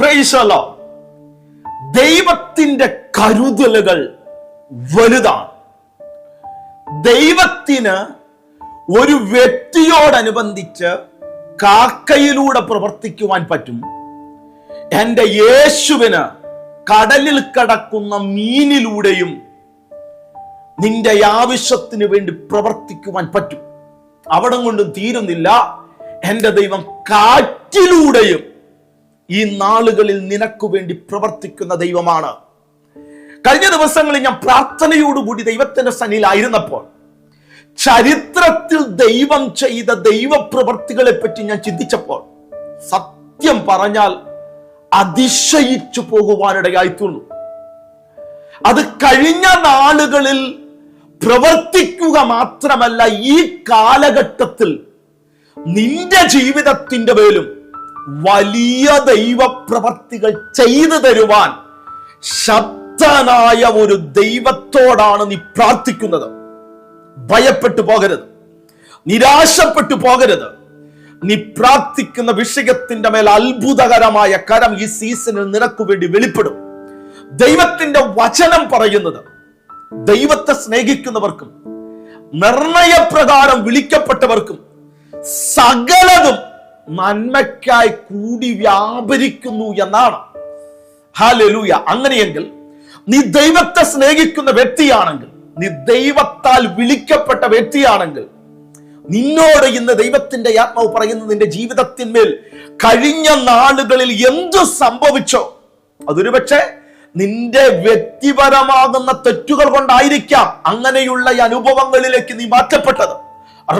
പ്രൈസലോ ദൈവത്തിന്റെ കരുതലുകൾ വലുതാണ്. ദൈവത്തിന് ഒരു വ്യക്തിയോടനുബന്ധിച്ച് കാക്കയിലൂടെ പ്രവർത്തിക്കുവാൻ പറ്റും. എന്റെ യേശുവിന് കടലിൽ കടക്കുന്ന മീനിലൂടെയും നിന്റെ ആവശ്യത്തിന് വേണ്ടി പ്രവർത്തിക്കുവാൻ പറ്റും. അവിടെ കൊണ്ടും തീരുന്നില്ല. എന്റെ ദൈവം കാറ്റിലൂടെയും ഈ നാളുകളിൽ നിനക്കു വേണ്ടി പ്രവർത്തിക്കുന്ന ദൈവമാണ്. കഴിഞ്ഞ ദിവസങ്ങളിൽ ഞാൻ പ്രാർത്ഥനയോടുകൂടി ദൈവത്തിന്റെ സന്നിയിലായിരുന്നപ്പോൾ ചരിത്രത്തിൽ ദൈവം ചെയ്ത ദൈവപ്രവർത്തികളെ പറ്റി ഞാൻ ചിന്തിച്ചപ്പോൾ സത്യം പറഞ്ഞാൽ അതിശയിച്ചു പോകുവാനിടയായിത്തുള്ളൂ അത് കഴിഞ്ഞ നാളുകളിൽ പ്രവർത്തിക്കുക മാത്രമല്ല ഈ കാലഘട്ടത്തിൽ നിന്റെ ജീവിതത്തിന്റെ മേലും വലിയ ദൈവപ്രവർത്തികൾ ചെയ്തു തരുവാൻ ശക്തനായ ഒരു ദൈവത്തോടാണ് നീ പ്രാർത്ഥിക്കുന്നത്. ഭയപ്പെട്ടു പോകരുത്. നിരാശപ്പെട്ടു പോകരുത്. നീ പ്രാർത്ഥിക്കുന്ന വിഷയത്തിന്റെ മേൽ അത്ഭുതകരമായ കരം ഈ സീസണിൽ നിനക്ക് വേണ്ടി വെളിപ്പെടും. ദൈവത്തിന്റെ വചനം പറയുന്നത് ദൈവത്തെ സ്നേഹിക്കുന്നവർക്കും നിർണയപ്രകാരം വിളിക്കപ്പെട്ടവർക്കും സകലതും നന്മയ്ക്കായി കൂടി വ്യാപരിക്കുന്നു എന്നാണ്. ഹാലലൂയ അങ്ങനെയെങ്കിൽ നീ ദൈവത്തെ സ്നേഹിക്കുന്ന വ്യക്തിയാണെങ്കിൽ നീ ദൈവത്താൽ വിളിക്കപ്പെട്ട വ്യക്തിയാണെങ്കിൽ നിന്നോട് ഇന്ന് ദൈവത്തിന്റെ ആത്മാവ് പറയുന്നത് നിന്റെ ജീവിതത്തിന്മേൽ കഴിഞ്ഞ നാളുകളിൽ എന്തു സംഭവിച്ചോ? അതൊരു പക്ഷേ നിന്റെ വ്യക്തിപരമാകുന്ന തെറ്റുകൾ കൊണ്ടായിരിക്കാം അങ്ങനെയുള്ള അനുഭവങ്ങളിലേക്ക് നീ മാറ്റപ്പെട്ടത്.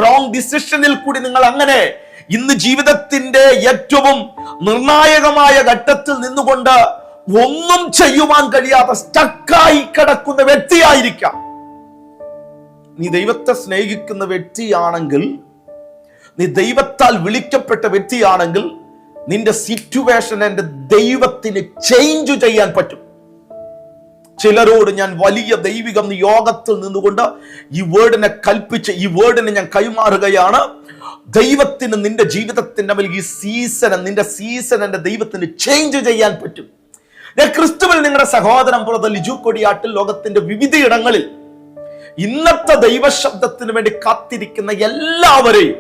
റോങ് ഡിസിഷനിൽ കൂടി നിങ്ങൾ അങ്ങനെ ഇന്ന് ജീവിതത്തിന്റെ ഏറ്റവും നിർണായകമായ ഘട്ടത്തിൽ നിന്നുകൊണ്ട് ഒന്നും ചെയ്യുവാൻ കഴിയാതെ സ്റ്റക്കായി കിടക്കുന്ന വ്യക്തിയായിരിക്കാം. നീ ദൈവത്തെ സ്നേഹിക്കുന്ന വ്യക്തിയാണെങ്കിൽ നീ ദൈവത്താൽ വിളിക്കപ്പെട്ട വ്യക്തിയാണെങ്കിൽ നിന്റെ സിറ്റുവേഷൻ എന്റെ ദൈവത്തിന് ചേഞ്ച് ചെയ്യാൻ പറ്റും. ചിലരോട് ഞാൻ വലിയ ദൈവിക യോഗത്തിൽ നിന്നുകൊണ്ട് ഈ വേർഡിനെ കൽപ്പിച്ച് ഈ വേർഡിനെ ഞാൻ കൈമാറുകയാണ്. ദൈവത്തിന് നിന്റെ ജീവിതത്തിന്റെ മേൽ ഈ സീസൺ നിന്റെ സീസൺ എന്റെ ദൈവത്തിന് ചേഞ്ച് ചെയ്യാൻ പറ്റും. ഞാൻ ക്രിസ്തുവിൽ നിങ്ങളുടെ സഹോദരൻ പുറത്ത് ലിജു കൊടിയാട്ടിൽ ലോകത്തിന്റെ വിവിധ ഇടങ്ങളിൽ ഇന്നത്തെ ദൈവശബ്ദത്തിന് വേണ്ടി കാത്തിരിക്കുന്ന എല്ലാവരെയും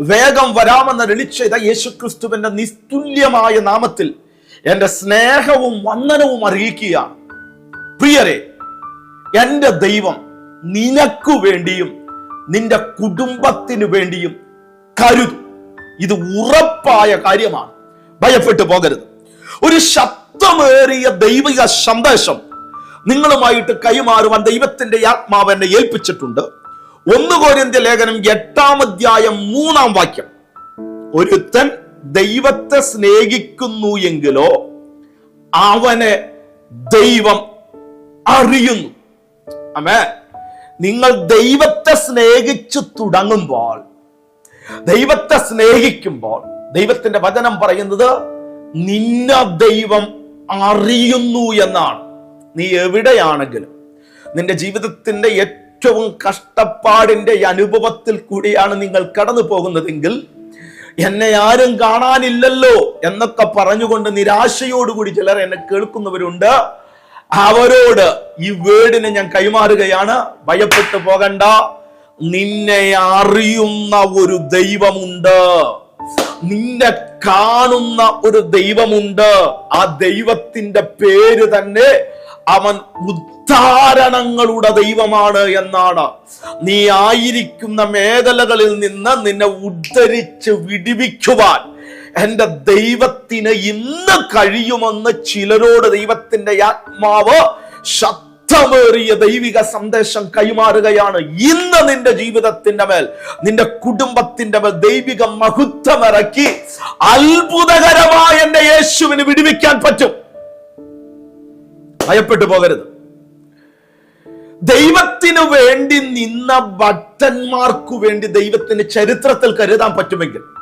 വേഗം വരാമെന്ന് രളിച്ചത് യേശു ക്രിസ്തുവിന്റെ നിസ്തുല്യമായ നാമത്തിൽ എന്റെ സ്നേഹവും വന്ദനവും അറിയിക്കുകയാണ്. പ്രിയരെ എന്റെ ദൈവം നിനക്കു വേണ്ടിയും നിന്റെ കുടുംബത്തിന് വേണ്ടിയും കരുതും. ഇത് ഉറപ്പായ കാര്യമാണ്. ഭയപ്പെട്ടു പോകരുത്. ഒരു ശബ്ദമേറിയ ദൈവിക സന്ദേശം നിങ്ങളുമായിട്ട് കൈമാറുവാൻ ദൈവത്തിന്റെ ആത്മാവ് എന്നെ ഏൽപ്പിച്ചിട്ടുണ്ട്. ഒന്ന് കോരിന്ത്യ ലേഖനം എട്ടാം അധ്യായം മൂന്നാം വാക്യം. ഒരുത്തൻ ദൈവത്തെ സ്നേഹിക്കുന്നു എങ്കിലോ അവനെ ദൈവം അറിയുന്നു. അമേ നിങ്ങൾ ദൈവത്തെ സ്നേഹിച്ചു തുടങ്ങുമ്പോൾ ദൈവത്തെ സ്നേഹിക്കുമ്പോൾ ദൈവത്തിന്റെ വചനം പറയുന്നത് നിന്നെ ദൈവം അറിയുന്നു എന്നാണ്. നീ എവിടെയാണെങ്കിലും നിന്റെ ജീവിതത്തിന്റെ ഏറ്റവും കഷ്ടപ്പാടിന്റെ അനുഭവത്തിൽ കൂടിയാണ് നിങ്ങൾ കടന്നു പോകുന്നതെങ്കിൽ എന്നെ ആരും കാണാനില്ലല്ലോ എന്നൊക്കെ പറഞ്ഞുകൊണ്ട് നിരാശയോടുകൂടി ചിലർ എന്നെ കേൾക്കുന്നവരുണ്ട്. അവരോട് ഈ വേർഡിനെ ഞാൻ കൈമാറുകയാണ്. ഭയപ്പെട്ടു പോകണ്ട. നിന്നെ അറിയുന്ന ഒരു ദൈവമുണ്ട്. നിന്നെ കാണുന്ന ഒരു ദൈവമുണ്ട്. ആ ദൈവത്തിന്റെ പേര് തന്നെ അവൻ ഉദ്ധാരണങ്ങളുടെ ദൈവമാണ് എന്നാണ്. നീ ആയിരിക്കുന്ന മേഖലകളിൽ നിന്ന് നിന്നെ ഉദ്ധരിച്ച് വിടിവിക്കുവാൻ എന്റെ ദൈവത്തിന് ഇന്ന് കഴിയുമെന്ന് ചിലരോട് ദൈവത്തിന്റെ ആത്മാവ് ശക്തമേറിയ ദൈവിക സന്ദേശം കൈമാറുകയാണ്. ഇന്ന് നിന്റെ ജീവിതത്തിന്റെ മേൽ നിന്റെ കുടുംബത്തിന്റെ മേൽ ദൈവിക മഹത്വം ഇറക്കി അത്ഭുതകരമായ എന്റെ യേശുവിന് വിടുവിക്കാൻ പറ്റും. ഭയപ്പെട്ടു പോകരുത്. ദൈവത്തിനു വേണ്ടി നിന്ന ഭക്തന്മാർക്കു വേണ്ടി ദൈവത്തിന് ചരിത്രത്തിൽ കരുതാൻ പറ്റുമെങ്കിൽ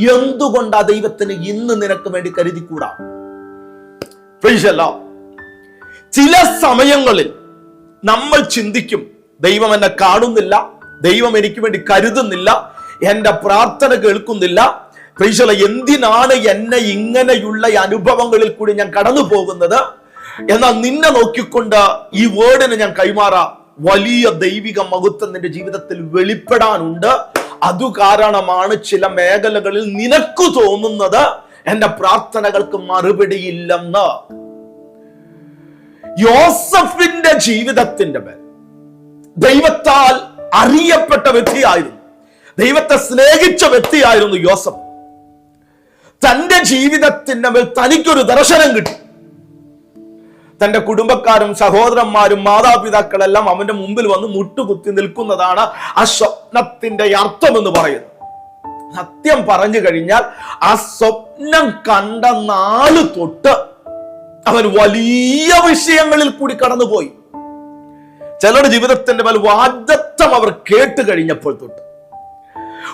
എന്തുകൊണ്ടാ ദൈവത്തിന് ഇന്ന് നിനക്ക് വേണ്ടി കരുതിക്കൂടാ? ചില സമയങ്ങളിൽ നമ്മൾ ചിന്തിക്കും ദൈവം എന്നെ കാണുന്നില്ല ദൈവം എനിക്ക് വേണ്ടി കരുതുന്നില്ല എന്റെ പ്രാർത്ഥന കേൾക്കുന്നില്ല. പ്രീശല എന്തിനാണ് എന്നെ ഇങ്ങനെയുള്ള അനുഭവങ്ങളിൽ കൂടി ഞാൻ കടന്നു പോകുന്നത്? എന്നാൽ നിന്നെ നോക്കിക്കൊണ്ട് ഈ വേർഡിന് ഞാൻ കൈമാറാം. വലിയ ദൈവിക മഹത്വം നിന്റെ ജീവിതത്തിൽ വെളിപ്പെടാനുണ്ട്. അതു കാരണമാണ് ചില മേഖലകളിൽ നിനക്ക് തോന്നുന്നത് എന്റെ പ്രാർത്ഥനകൾക്ക് മറുപടിയില്ലെന്ന്. യോസഫിന്റെ ജീവിതത്തിന്റെ മേൽ ദൈവത്താൽ അറിയപ്പെട്ട വ്യക്തിയായിരുന്നു. ദൈവത്തെ സ്നേഹിച്ച വ്യക്തിയായിരുന്നു യോസഫ്. തന്റെ ജീവിതത്തിന്റെ മേൽ തനിക്കൊരു ദർശനം കിട്ടി. തന്റെ കുടുംബക്കാരും സഹോദരന്മാരും മാതാപിതാക്കളെല്ലാം അവന്റെ മുമ്പിൽ വന്ന് മുട്ടുകുത്തി നിൽക്കുന്നതാണ് ആ സ്വപ്നത്തിന്റെ അർത്ഥം എന്ന് സത്യം പറഞ്ഞു കഴിഞ്ഞാൽ ആ സ്വപ്നം കണ്ട നാല് തൊട്ട് അവൻ വലിയ വിഷയങ്ങളിൽ കൂടി കടന്നുപോയി. ചിലരുടെ ജീവിതത്തിന്റെ മേൽ വാദത്വം അവർ കേട്ട് കഴിഞ്ഞപ്പോൾ തൊട്ട്.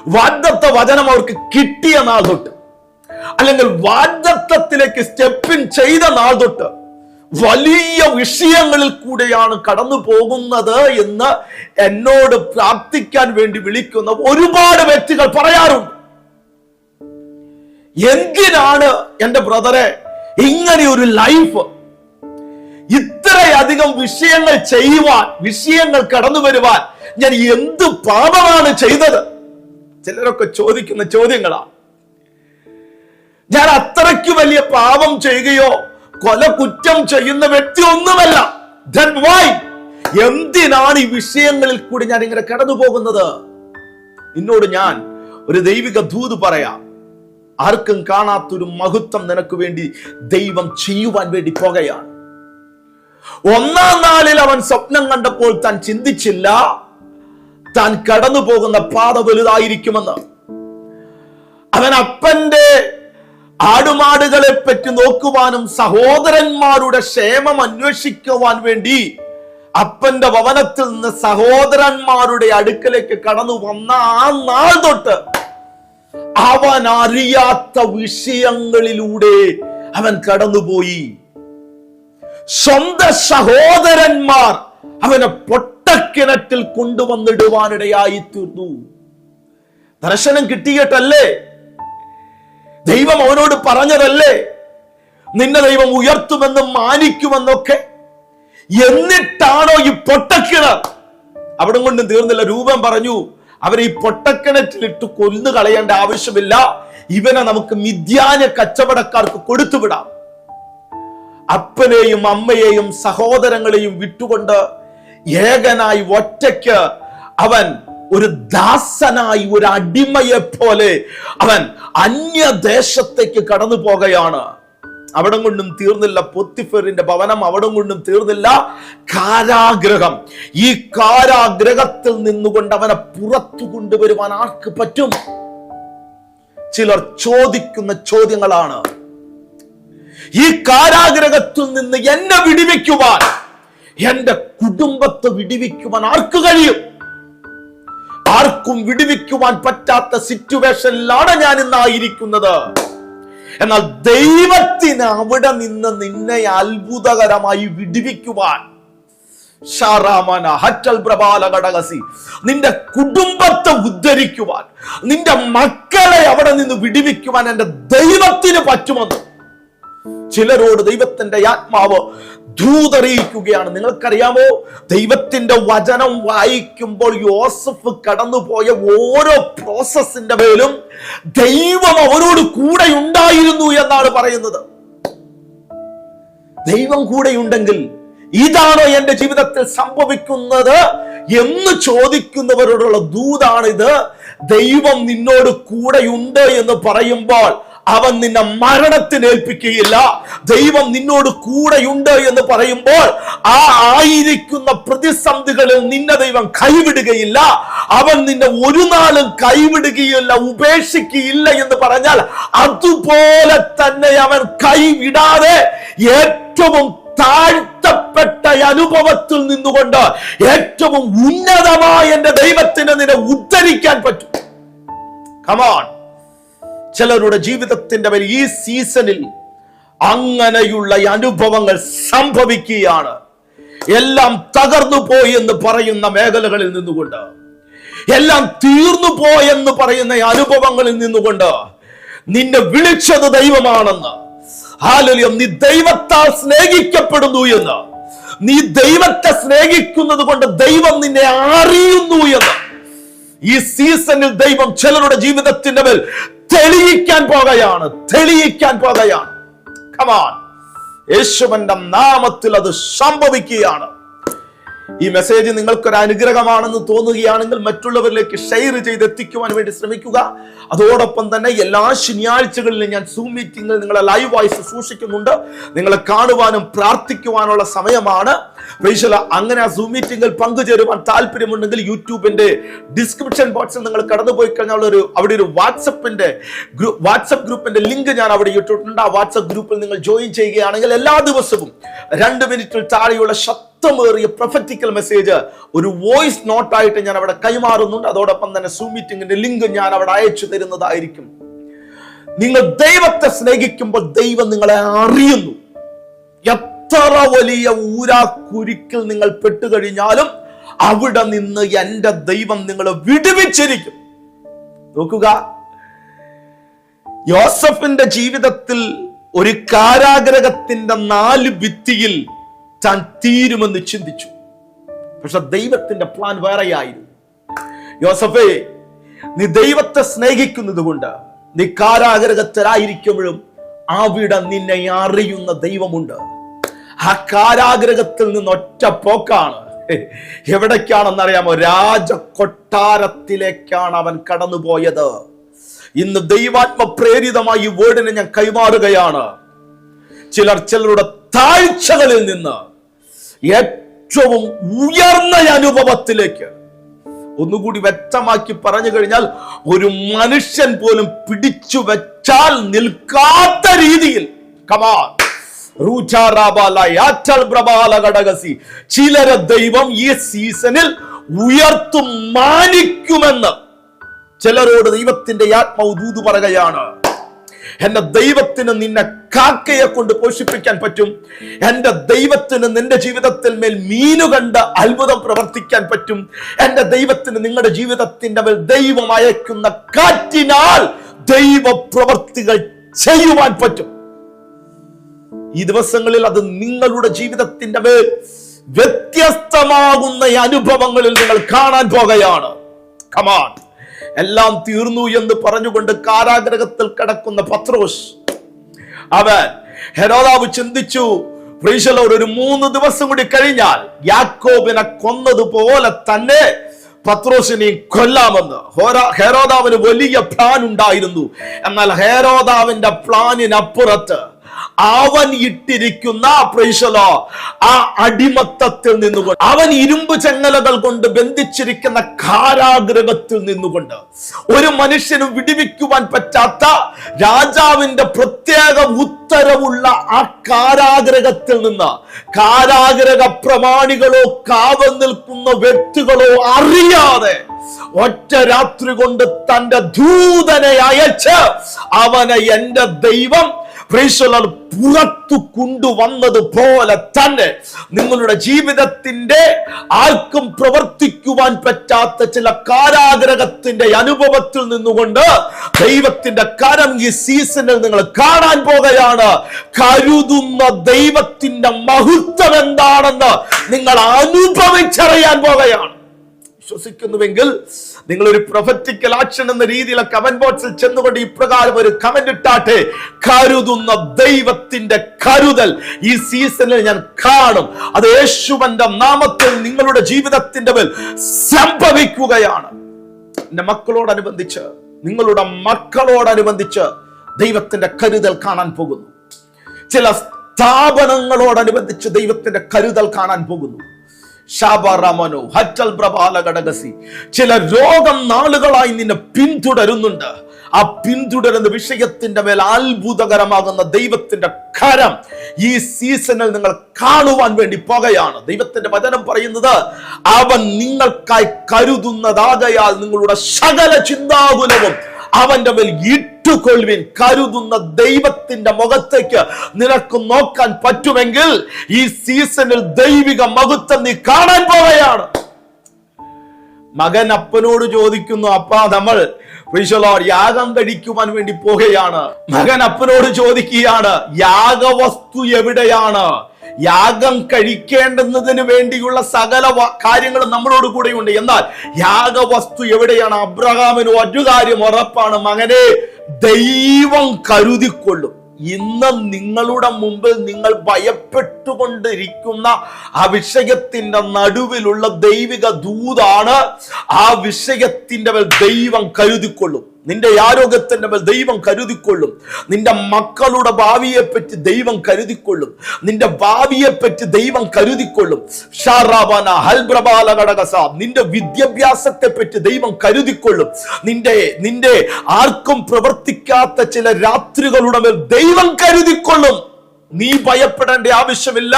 വാദത്വ വചനം അവർക്ക് കിട്ടിയ നാൾ തൊട്ട്. അല്ലെങ്കിൽ വാദത്വത്തിലേക്ക് സ്റ്റെപ്പിൻ ചെയ്ത നാൾ തൊട്ട്. വലിയ വിഷയങ്ങളിൽ കൂടെയാണ് കടന്നു പോകുന്നത് എന്ന് എന്നോട് പ്രാർത്ഥിക്കാൻ വേണ്ടി വിളിക്കുന്ന ഒരുപാട് വ്യക്തികൾ പറയാറുണ്ട്. എന്തിനാണ് എന്റെ ബ്രദറെ ഇങ്ങനെ ഒരു ലൈഫ് ഇത്രയധികം വിഷയങ്ങൾ ചെയ്യുവാൻ വിഷയങ്ങൾ കടന്നു വരുവാൻ ഞാൻ എന്ത് പാപമാണ് ചെയ്തത്? ചിലരൊക്കെ ചോദിക്കുന്ന ചോദ്യങ്ങളാണ് ഞാൻ അത്രയ്ക്ക് വലിയ പാപം ചെയ്യുകയോ കൊല കുറ്റം ചെയ്യുന്ന വ്യക്തി ഒന്നുമല്ല? എന്തിനാണ് ഈ വിഷയങ്ങളിൽ കൂടി ഞാൻ ഇങ്ങനെ കടന്നു പോകുന്നത്? എന്നോട് ഞാൻ ഒരു ദൈവിക ദൂത് പറയാം. ആർക്കും കാണാത്തൊരു മഹത്വം നിനക്ക് വേണ്ടി ദൈവം ചെയ്യുവാൻ വേണ്ടി പോകുകയാണ്. ഒന്നാം നാളിൽ അവൻ സ്വപ്നം കണ്ടപ്പോൾ താൻ ചിന്തിച്ചില്ല. താൻ കടന്നു പോകുന്ന പാത വലുതായിരിക്കുമെന്ന്. അവൻ അപ്പന്റെ ആടുമാടുകളെ പറ്റി നോക്കുവാനും സഹോദരന്മാരുടെ ക്ഷേമം അന്വേഷിക്കുവാൻ വേണ്ടി അപ്പന്റെ ഭവനത്തിൽ നിന്ന് സഹോദരന്മാരുടെ അടുക്കലേക്ക് കടന്നു വന്ന ആ നാൾ തൊട്ട് അവൻ അറിയാത്ത വിഷയങ്ങളിലൂടെ അവൻ കടന്നുപോയി. സ്വന്തം സഹോദരന്മാർ അവനെ പൊട്ടക്കിണറ്റിൽ കൊണ്ടുവന്നിടുവാനിടയായി തീർന്നു ദർശനം കിട്ടിയിട്ടല്ലേ? ദൈവം അവനോട് പറഞ്ഞതല്ലേ? നിന്നെ ദൈവം ഉയർത്തുമെന്നും മാനിക്കുമെന്നൊക്കെ. എന്നിട്ടാണോ ഈ പൊട്ടക്കിണർ? അവിടെ കൊണ്ടും തീർന്നില്ല. രൂപം പറഞ്ഞു അവരെ ഈ പൊട്ടക്കിണറ്റിലിട്ട് കൊന്നു കളയേണ്ട ആവശ്യമില്ല. ഇവനെ നമുക്ക് മിഥ്യാന കച്ചവടക്കാർക്ക് കൊടുത്തുവിടാം. അപ്പനെയും അമ്മയെയും സഹോദരങ്ങളെയും വിട്ടുകൊണ്ട് ഏകനായി ഒറ്റയ്ക്ക് അവൻ ഒരു ദാസനായി ഒരു അടിമയെ പോലെ അവൻ അന്യദേശത്തേക്ക് കടന്നു പോകുകയാണ് അവിടം കൊണ്ടും തീർന്നില്ല പൊത്തിഫറിന്റെ ഭവനം അവിടം കൊണ്ടും തീർന്നില്ല കാരാഗ്രഹം. ഈ കാരാഗ്രഹത്തിൽ നിന്നുകൊണ്ട് അവനെ പുറത്തു കൊണ്ടുവരുവാൻ ആർക്ക് പറ്റും? ചിലർ ചോദിക്കുന്ന ചോദ്യങ്ങളാണ്. ഈ കാരാഗ്രഹത്തിൽ നിന്ന് എന്നെ വിടിവിക്കുവാൻ എന്റെ കുടുംബത്തെ വിടിവിക്കുവാൻ ആർക്ക് കഴിയും? ആർക്കും വിടുവിക്കുവാൻ പറ്റാത്ത സിറ്റുവേഷനിലാണ് ഞാൻ ഇന്നായിരിക്കുന്നത്. എന്നാൽ ദൈവത്തിന് അവിടെ നിന്ന് നിന്നെ അത്ഭുതകരമായി വിടുവിക്കുവാൻ. നിന്റെ കുടുംബത്തെ ഉദ്ധരിക്കുവാൻ നിന്റെ മക്കളെ അവിടെ നിന്ന് വിടുവിക്കുവാൻ എന്റെ ദൈവത്തിന് പറ്റുമെന്ന് ചിലരോട് ദൈവത്തിന്റെ ആത്മാവ് ധൂതറിയിക്കുകയാണ് നിങ്ങൾക്കറിയാമോ? ദൈവത്തിന്റെ വചനം വായിക്കുമ്പോൾ യോസഫ് കടന്നുപോയ ഓരോ പ്രോസസ്സിന്റെ മേലും ദൈവം അവരോട് കൂടെ ഉണ്ടായിരുന്നു എന്നാണ് പറയുന്നത്. ദൈവം കൂടെയുണ്ടെങ്കിൽ ഇതാണോ എന്റെ ജീവിതത്തിൽ സംഭവിക്കുന്നത് എന്ന് ചോദിക്കുന്നവരോടുള്ള ദൂതാണിത്. ദൈവം നിന്നോട് കൂടെയുണ്ട് എന്ന് പറയുമ്പോൾ അവൻ നിന്നെ മരണത്തിന് ഏൽപ്പിക്കുകയില്ല. ദൈവം നിന്നോട് കൂടെയുണ്ട് എന്ന് പറയുമ്പോൾ ആ ആയിരിക്കുന്ന പ്രതിസന്ധികളിൽ നിന്നെ ദൈവം കൈവിടുകയില്ല. അവൻ നിന്നെ ഒരു നാളും കൈവിടുകയില്ല ഉപേക്ഷിക്കുകയില്ല എന്ന് പറഞ്ഞാൽ അതുപോലെ തന്നെ അവൻ കൈവിടാതെ ഏറ്റവും താഴ്ത്തപ്പെട്ട അനുഭവത്തിൽ നിന്നുകൊണ്ട് ഏറ്റവും ഉന്നതമായ എന്റെ ദൈവത്തിന് നിന്നെ ഉദ്ധരിക്കാൻ പറ്റും. കമാൺ ചിലരുടെ ജീവിതത്തിന്റെ മേൽ ഈ സീസണിൽ അങ്ങനെയുള്ള അനുഭവങ്ങൾ സംഭവിക്കുകയാണ്. എല്ലാം തകർന്നു പോയി എന്ന് പറയുന്ന മേഖലകളിൽ നിന്നുകൊണ്ട്. എല്ലാം തീർന്നു പോയെന്ന് പറയുന്ന അനുഭവങ്ങളിൽ നിന്നുകൊണ്ട് നിന്നെ വിളിച്ചത് ദൈവമാണെന്ന്. ഹാലലിയ നീ ദൈവത്താൽ സ്നേഹിക്കപ്പെടുന്നു എന്ന്. നീ ദൈവത്തെ സ്നേഹിക്കുന്നത് കൊണ്ട് ദൈവം നിന്നെ അറിയുന്നു എന്ന്. ഈ സീസണിൽ ദൈവം ചിലരുടെ ജീവിതത്തിന്റെ മേൽ തെളിയിക്കാൻ പോകുകയാണ്. തെളിയിക്കാൻ പോകുകയാണ്. കമാൻ യേശുവന്റെ നാമത്തിൽ അത് സംഭവിക്കുകയാണ്. ഈ മെസ്സേജ് നിങ്ങൾക്കൊരു അനുഗ്രഹമാണെന്ന് തോന്നുകയാണെങ്കിൽ മറ്റുള്ളവരിലേക്ക് ഷെയർ ചെയ്ത് എത്തിക്കുവാൻ വേണ്ടി ശ്രമിക്കുക. അതോടൊപ്പം തന്നെ എല്ലാ ശനിയാഴ്ചകളിലും ഞാൻ സൂം മീറ്റിംഗിൽ നിങ്ങളെ വോയിസ് ശുശ്രൂഷിക്കുന്നുണ്ട് നിങ്ങളെ കാണുവാനും പ്രാർത്ഥിക്കുവാനുള്ള സമയമാണ്. പ്രീശല അങ്ങനെ ആ സൂം മീറ്റിംഗിൽ പങ്കുചേരുവാൻ താല്പര്യമുണ്ടെങ്കിൽ യൂട്യൂബിന്റെ ഡിസ്ക്രിപ്ഷൻ ബോക്സിൽ നിങ്ങൾ കടന്നുപോയി കഴിഞ്ഞാൽ ഒരു അവിടെ ഒരു വാട്സപ്പിന്റെ വാട്സപ്പ് ഗ്രൂപ്പിന്റെ ലിങ്ക് ഞാൻ അവിടെ ഇട്ടിട്ടുണ്ട്. ആ വാട്സപ്പ് ഗ്രൂപ്പിൽ നിങ്ങൾ ജോയിൻ ചെയ്യുകയാണെങ്കിൽ എല്ലാ ദിവസവും രണ്ട് മിനിറ്റിൽ താഴെയുള്ള ശക്തമേറിയ പ്രൊഫറ്റിക്കൽ മെസ്സേജ് ഒരു വോയിസ് നോട്ടായിട്ട് ഞാൻ അവിടെ കൈമാറുന്നുണ്ട്. അതോടൊപ്പം തന്നെ സൂം മീറ്റിംഗിന്റെ ലിങ്ക് ഞാൻ അവിടെ അയച്ചു തരുന്നതായിരിക്കും. നിങ്ങൾ ദൈവത്തെ സ്നേഹിക്കുമ്പോൾ ദൈവം നിങ്ങളെ അറിയുന്നു. എത്ര വലിയ ഊരാക്കുരുക്കിൽ നിങ്ങൾ പെട്ടുകഴിഞ്ഞാലും അവിടെ നിന്ന് എന്റെ ദൈവം നിങ്ങളെ വിടുവിച്ചിരിക്കും. നോക്കുക. യോസഫിന്റെ ജീവിതത്തിൽ ഒരു കാരാഗ്രഹത്തിന്റെ നാല് ഭിത്തിയിൽ താൻ തീരുമെന്ന് ചിന്തിച്ചു. പക്ഷെ ദൈവത്തിന്റെ പ്ലാൻ വേറെയായിരുന്നു. യോസഫേ നീ ദൈവത്തെ സ്നേഹിക്കുന്നത് കൊണ്ട് നീ കാരാഗ്രഹത്തിലായിരിക്കുമ്പോഴും അവിടെ നിന്നെ അറിയുന്ന ദൈവമുണ്ട്. ആ കാരാഗ്രഹത്തിൽ നിന്ന് ഒറ്റ പോക്കാണ്. എവിടേക്കാണെന്നറിയാമോ? രാജകൊട്ടാരത്തിലേക്കാണ് അവൻ കടന്നുപോയത്. ഇന്ന് ദൈവാത്മ പ്രേരിതമായി ഈ വേർഡിനെ ഞാൻ കൈമാറുകയാണ്. ചിലർ ചിലരുടെ താഴ്ചകളിൽ നിന്ന് ഏറ്റവും ഉയർന്ന അനുഭവത്തിലേക്ക്. ഒന്നുകൂടി വ്യക്തമാക്കി പറഞ്ഞു കഴിഞ്ഞാൽ ഒരു മനുഷ്യൻ പോലും പിടിച്ചു വെച്ചാൽ നിൽക്കാത്ത രീതിയിൽ കമാൻ ചിലരെ ദൈവം ഈ സീസണിൽ ഉയർത്തും മാനിക്കുമെന്ന് ചിലരോട് ദൈവത്തിന്റെ ആത്മാവ് ദൂത് പറയുകയാണ്. എന്റെ ദൈവത്തിന് നിന്നെ കാക്കയെ കൊണ്ട് പോഷിപ്പിക്കാൻ പറ്റും. എന്റെ ദൈവത്തിന് നിന്റെ ജീവിതത്തിൽ മേൽ മീനു കണ്ട് അത്ഭുതം പ്രവർത്തിക്കാൻ പറ്റും. എന്റെ ദൈവത്തിന് നിങ്ങളുടെ ജീവിതത്തിന്റെ മേൽ ദൈവം അയക്കുന്ന കാറ്റിനാൽ ദൈവ പ്രവർത്തികൾ ചെയ്യുവാൻ പറ്റും. ഈ ദിവസങ്ങളിൽ അത് നിങ്ങളുടെ ജീവിതത്തിന്റെ മേൽ വ്യത്യസ്തമാകുന്ന അനുഭവങ്ങളിൽ നിങ്ങൾ കാണാൻ പോകുകയാണ് കമാൻ എല്ലാം തീർന്നു എന്ന് പറഞ്ഞുകൊണ്ട് കാരാഗ്രഹത്തിൽ കിടക്കുന്ന പത്രോസ്. അവൻ ഹെരോദാവ് ചിന്തിച്ചു പ്രീശലോർ ഒരു മൂന്ന് ദിവസം കൂടി കഴിഞ്ഞാൽ യാക്കോബിനെ കൊന്നതുപോലെ തന്നെ പത്രോസിനെയും കൊല്ലാമെന്ന്. ഹെരോദാവിന് വലിയ പ്ലാൻ ഉണ്ടായിരുന്നു. എന്നാൽ ഹെരോദാവിന്റെ പ്ലാനിനപ്പുറത്ത് അവൻ ഇട്ടിരിക്കുന്ന പ്രൈശലോ ആ അടിമത്തത്തിൽ നിന്നുകൊണ്ട് അവൻ ഇരുമ്പ് ചങ്ങലകൾ കൊണ്ട് ബന്ധിച്ചിരിക്കുന്ന കാരാഗ്രഹത്തിൽ നിന്നുകൊണ്ട് ഒരു മനുഷ്യനും വിടിവിക്കുവാൻ പറ്റാത്ത രാജാവിന്റെ പ്രത്യേക ഉത്തരവുള്ള ആ കാരാഗ്രഹത്തിൽ നിന്ന് കാരാഗ്രഹ പ്രമാണികളോ കാവൽ നിൽക്കുന്ന വ്യക്തികളോ അറിയാതെ ഒറ്റ രാത്രി കൊണ്ട് തന്റെ ദൂതനെ അയച്ച് അവനെ എന്റെ ദൈവം പുറത്തു കൊണ്ടുവന്നത് പോലെ തന്നെ നിങ്ങളുടെ ജീവിതത്തിന്റെ ആർക്കും പ്രവർത്തിക്കുവാൻ പറ്റാത്ത ചില കാരാഗ്രഹത്തിന്റെ അനുഭവത്തിൽ നിന്നുകൊണ്ട് ദൈവത്തിന്റെ കരം ഈ സീസണിൽ നിങ്ങൾ കാണാൻ പോകുകയാണ്. കരുതുന്ന ദൈവത്തിന്റെ മഹത്വം എന്താണെന്ന് നിങ്ങൾ അനുഭവിച്ചറിയാൻ പോകുകയാണ്. വിശ്വസിക്കുന്നുവെങ്കിൽ നിങ്ങൾ ഒരു പ്രൊഫറ്റിക്കൽ ആക്ഷൻ എന്ന രീതിയിൽ കമന്റ് ബോക്സിൽ ചെന്നുകൊണ്ട് ഇപ്രകാരം ഒരു കമന്റ് ഇട്ടാട്ടെ കരുതുന്ന ദൈവത്തിന്റെ കരുതൽ ഈ സീസണിൽ ഞാൻ കാണും. അത് യേശുവന്റെ നാമത്തിൽ നിങ്ങളുടെ ജീവിതത്തിന്റെ മേൽ സംഭവിക്കുകയാണ്. എന്റെ മക്കളോടനുബന്ധിച്ച് നിങ്ങളുടെ മക്കളോടനുബന്ധിച്ച് ദൈവത്തിന്റെ കരുതൽ കാണാൻ പോകുന്നു. ചില സ്ഥാപനങ്ങളോടനുബന്ധിച്ച് ദൈവത്തിന്റെ കരുതൽ കാണാൻ പോകുന്നു. ഹറ്റൽ ചില രോഗം നാളുകളായി നിന്നെ പിന്തുടരുന്നുണ്ട്. ആ പിന്തുടരുന്ന വിഷയത്തിന്റെ മേൽ അത്ഭുതകരമാകുന്ന ദൈവത്തിന്റെ കരം ഈ സീസണിൽ നിങ്ങൾ കാണുവാൻ വേണ്ടി പോകുകയാണ് ദൈവത്തിന്റെ വചനം പറയുന്നത് അവൻ നിങ്ങൾക്കായി കരുതുന്നതാകയാൽ നിങ്ങളുടെ സകല ചിന്താകുലവും അവന്റെ മേൽ ഇട്ടുകൊള്ളുവിൻ കരുതുന്ന ദൈവത്തിന്റെ മുഖത്തേക്ക് നിനക്ക് നോക്കാൻ പറ്റുമെങ്കിൽ ഈ സീസണിൽ ദൈവിക മഹത്വം നീ കാണാൻ പോവുകയാണ്. മകൻ അപ്പനോട് ചോദിക്കുന്നു അപ്പ നമ്മൾ യാഗം കഴിക്കുവാൻ വേണ്ടി പോവുകയാണ്. മകൻ അപ്പനോട് ചോദിക്കുകയാണ് യാഗവസ്തു എവിടെയാണ്? യാഗം കഴിക്കേണ്ടുന്നതിന് വേണ്ടിയുള്ള സകല കാര്യങ്ങളും നമ്മളോട് കൂടെയുണ്ട്. എന്നാൽ യാഗവസ്തു എവിടെയാണ്? അബ്രഹാമിന് ഒരു കാര്യം ഉറപ്പാണ്. മകനെ ദൈവം കരുതിക്കൊള്ളും. ഇന്ന് നിങ്ങളുടെ മുമ്പിൽ നിങ്ങൾ ഭയപ്പെട്ടുകൊണ്ടിരിക്കുന്ന ആ വിഷയത്തിന്റെ നടുവിലുള്ള ദൈവിക ദൂതാണ് ആ വിഷയത്തിന്റെ ദൈവം കരുതിക്കൊള്ളും. നിന്റെ ആരോഗ്യത്തിന്റെ മേൽ ദൈവം കരുതിക്കൊള്ളും. നിന്റെ മക്കളുടെ ഭാവിയെ പറ്റി ദൈവം കരുതിക്കൊള്ളും. നിന്റെ ഭാവിയെ പറ്റി ദൈവം കരുതിക്കൊള്ളും. നിന്റെ വിദ്യാഭ്യാസത്തെ പറ്റി ദൈവം കരുതിക്കൊള്ളും. നിന്റെ നിന്റെ ആർക്കും പ്രവർത്തിക്കാത്ത ചില രാത്രികളുടെ മേൽ ദൈവം കരുതിക്കൊള്ളും. നീ ഭയപ്പെടേണ്ട ആവശ്യമില്ല.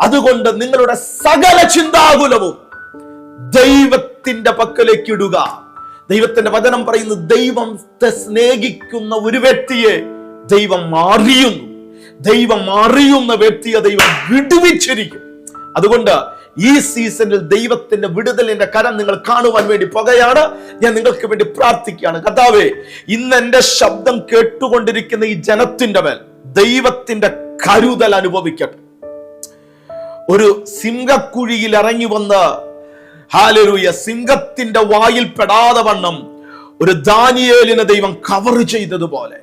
അതുകൊണ്ട് നിങ്ങളുടെ സകല ചിന്താകുലവും ദൈവത്തിന്റെ പക്കലേക്ക് ഇടുക. ദൈവത്തിന്റെ വചനം പറയുന്നു ദൈവം സ്നേഹിക്കുന്ന ഒരു വ്യക്തിയെ ദൈവം അറിയുന്നു. ദൈവം അറിയുന്ന വ്യക്തിയെ ദൈവം വിടുവിച്ചിരിക്കും. അതുകൊണ്ട് ഈ സീസണിൽ ദൈവത്തിന്റെ വിടുതലിന്റെ കരം നിങ്ങൾ കാണുവാൻ വേണ്ടി പുകയാണ്. ഞാൻ നിങ്ങൾക്ക് വേണ്ടി പ്രാർത്ഥിക്കുകയാണ്. കഥാവേ ഇന്ന് എന്റെ ശബ്ദം കേട്ടുകൊണ്ടിരിക്കുന്ന ഈ ജനത്തിന്റെ മേൽ ദൈവത്തിന്റെ കരുതൽ അനുഭവിക്കട്ടെ. ഒരു സിംഹക്കുഴിയിൽ ഇറങ്ങി വന്ന് ഹാലരൂയ സിംഹത്തിന്റെ വായിൽ പെടാതെ വണ്ണം ഒരു ദാനിയേലിനെ ദൈവം കവർ ചെയ്തതുപോലെ.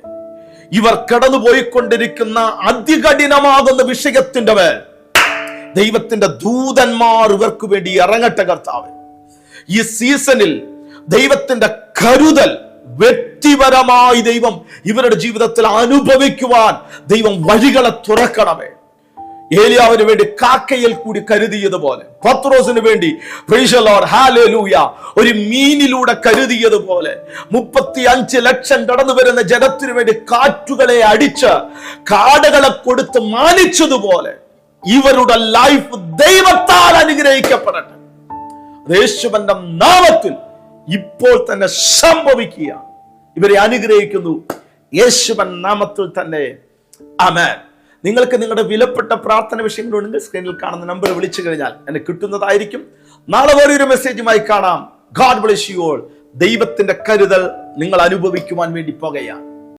ഇവർ കടന്നുപോയിക്കൊണ്ടിരിക്കുന്ന അതികഠിനമാകുന്ന വിഷയത്തിന്റെ മേൽ ദൈവത്തിന്റെ ദൂതന്മാർ ഇവർക്ക് വേണ്ടി ഇറങ്ങട്ടെ കർത്താവ്. ഈ സീസണിൽ ദൈവത്തിന്റെ കരുതൽ വ്യക്തിപരമായി ദൈവം ഇവരുടെ ജീവിതത്തിൽ അനുഭവിക്കുവാൻ ദൈവം വഴികളെ തുറക്കണമേ. ഏലിയാവിന് വേണ്ടി കാക്കയിൽ കൂടി കരുതിയതുപോലെ പത്രോസിന് വേണ്ടി ഒരു മീനിലൂടെ കരുതിയതുപോലെ മുപ്പത്തി അഞ്ച് ലക്ഷം കടന്നു വരുന്ന ജനത്തിനു വേണ്ടി കാറ്റുകളെ അടിച്ച് കാടുകളെ കൊടുത്ത് മാനിച്ചതുപോലെ ഇവരുടെ ലൈഫ് ദൈവത്താൽ അനുഗ്രഹിക്കപ്പെടട്ടെ. യേശുവന്റെ നാമത്തിൽ ഇപ്പോൾ തന്നെ സംഭവിക്കുക ഇവരെ അനുഗ്രഹിക്കുന്നു. യേശുവൻ നാമത്തിൽ തന്നെ. അമേൻ നിങ്ങൾക്ക് നിങ്ങളുടെ വിലപ്പെട്ട പ്രാർത്ഥന വിഷയങ്ങളുണ്ടെങ്കിൽ സ്ക്രീനിൽ കാണുന്ന നമ്പർ വിളിച്ചു കഴിഞ്ഞാൽ എന്നെ കിട്ടുന്നതായിരിക്കും. നാളെ വേറൊരു മെസ്സേജുമായി കാണാം. ഗാഡ് ബ്ലെസ് യു ഓൾ ദൈവത്തിന്റെ കരുതൽ നിങ്ങൾ അനുഭവിക്കുവാൻ വേണ്ടി പോകുകയാണ്.